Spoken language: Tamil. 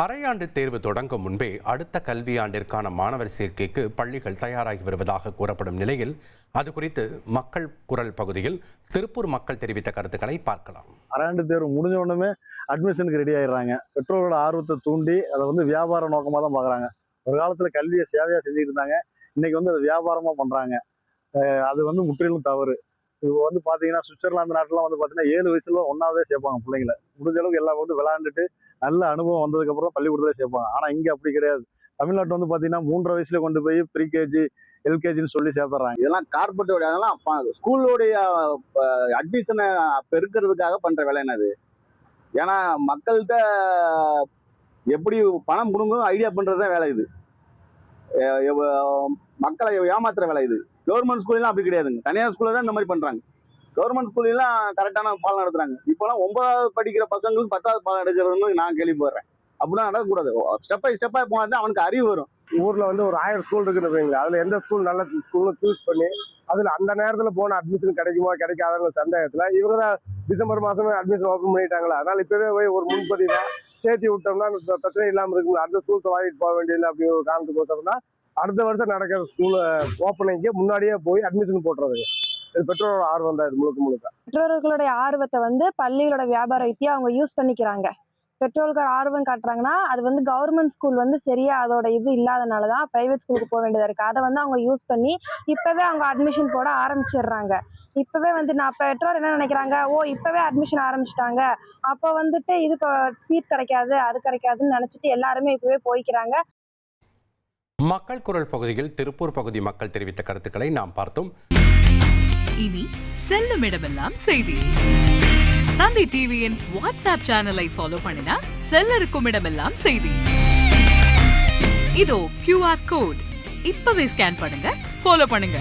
அரையாண்டு தேர்வு தொடங்கும் முன்பே அடுத்த கல்வியாண்டிற்கான மாணவர் சேர்க்கைக்கு பள்ளிகள் தயாராகி வருவதாக கூறப்படும் நிலையில் அது குறித்து மக்கள் குரல் பகுதியில் திருப்பூர் மக்கள் தெரிவித்த கருத்துக்களை பார்க்கலாம். அரையாண்டு தேர்வு முடிஞ்ச உடனே அட்மிஷனுக்கு ரெடி ஆயிடுறாங்க. பெற்றோரோட ஆர்வத்தை தூண்டி அதை வந்து வியாபார நோக்கமாக தான் பார்க்குறாங்க. ஒரு காலத்தில் கல்வியை சேவையாக செஞ்சுட்டு இருந்தாங்க. இன்னைக்கு வந்து அதை வியாபாரமாக பண்ணுறாங்க அது வந்து முற்றிலும் தவறு. இப்போ வந்து பார்த்தீங்கன்னா சுவிட்சர்லாந்து நாட்டிலாம் வந்து பார்த்தீங்கன்னா ஏழு வயசுல ஒன்றாவதே சேர்ப்பாங்க பிள்ளைங்கள. முடிஞ்ச அளவுக்கு எல்லாம் வந்து விளாண்டுட்டு நல்ல அனுபவம் வந்ததுக்கப்புறம் பள்ளிக்கூடத்தில் சேர்ப்பாங்க. ஆனால் இங்கே அப்படி கிடையாது. தமிழ்நாட்டு வந்து பார்த்தீங்கன்னா மூன்றரை வயசுல கொண்டு போய் ப்ரீகேஜி எல்கேஜின்னு சொல்லி சேர்த்துறாங்க. இதெல்லாம் கார்பரேட் அதெல்லாம் ஸ்கூலோடைய அட்மிஷனை பெருக்கிறதுக்காக பண்ணுற வேலை என்னது ஏன்னா மக்கள்கிட்ட எப்படி பணம் கொடுங்க ஐடியா பண்ணுறது தான் வேலை இது. மக்களை ஏமாத்துற வேலை இது. கவர்மெண்ட் ஸ்கூல்லாம் அப்படி கிடையாதுங்க. தனியார் ஸ்கூலில் தான் இந்த மாதிரி பண்ணுறாங்க கவர்மெண்ட் ஸ்கூல்லாம் கரெக்டான பாடம் நடத்துறாங்க. இப்போலாம் ஒன்பதாவது படிக்கிற பசங்களுக்கு பத்தாவது பாடம் எடுக்கிறதுன்னு நான் கேள்விப்படுறேன். அப்படிலாம் நடக்கக்கூடாது. ஸ்டெப் பை ஸ்டெப்பாக போனால் தான் அவனுக்கு அறிவு வரும். ஊரில் வந்து ஒரு ஆயிரம் ஸ்கூல் இருக்குது வைங்களேன் அதில் எந்த ஸ்கூல் நல்ல ஸ்கூல்னு சூஸ் பண்ணி அதில் அந்த நேரத்தில் போன அட்மிஷன் கிடைக்குமா கிடைக்காதுங்கிற சந்தேகத்தில் இவங்க தான் டிசம்பர் மாதமே அட்மிஷன் ஓப்பன் பண்ணிட்டாங்களா? அதனால் இப்போவே போய் ஒரு முன்பதிவாக சேர்த்து விட்டோம்னா பிரச்சனை இல்லாமல் இருக்குங்க. அந்த ஸ்கூலுக்கு வாங்கிட்டு போக வேண்டியதில்லை அப்படி ஒரு காரணத்துக்கோசரம் தான் அடுத்த வருஷம் நடக்கிற ஸ்கூல் ஓப்பனிங்க்கு முன்னாடியே போய் அட்மிஷன் போட்டுறது இது பெற்றோரோட ஆர்வம் தான் இது முழுக்க முழுக்க. பெற்றோர்களுடைய ஆர்வத்தை வந்து பள்ளிகளோட வியாபார யுத்தியா அவங்க யூஸ் பண்ணிக்கிறாங்க. பெற்றோர்கள் ஆர்வம் காட்டுறாங்கன்னா அது வந்து கவர்மெண்ட் ஸ்கூல் வந்து சரியா அதோட இது இல்லாதனால தான் ப்ரைவேட் ஸ்கூலுக்கு போக வேண்டியதாக இருக்குது அதை வந்து அவங்க யூஸ் பண்ணி இப்போவே அவங்க அட்மிஷன் போட ஆரம்பிச்சிடுறாங்க. இப்போவே வந்து நான் பெற்றோர் என்ன நினைக்கிறாங்க? ஓ இப்போவே அட்மிஷன் ஆரம்பிச்சிட்டாங்க. அப்போ வந்துட்டு இது சீட் கிடைக்காது அது கிடைக்காதுன்னு நினச்சிட்டு எல்லாருமே இப்போவே போய்க்கிறாங்க. மக்கள் குரல் பகுதியில் திருப்பூர் பகுதி மக்கள் தெரிவித்த கருத்துக்களை நாம் பார்த்தோம். இனி செல்லும் இடமெல்லாம் செய்தி. தந்தை டிவியின் வாட்ஸ்அப் சேனலை ஃபாலோ பண்ணினா செல்ல இருக்கும் இடமெல்லாம் செய்தி. இதோ கியூஆர் கோட் இப்பவே ஸ்கேன் பண்ணுங்க ஃபாலோ பண்ணுங்க.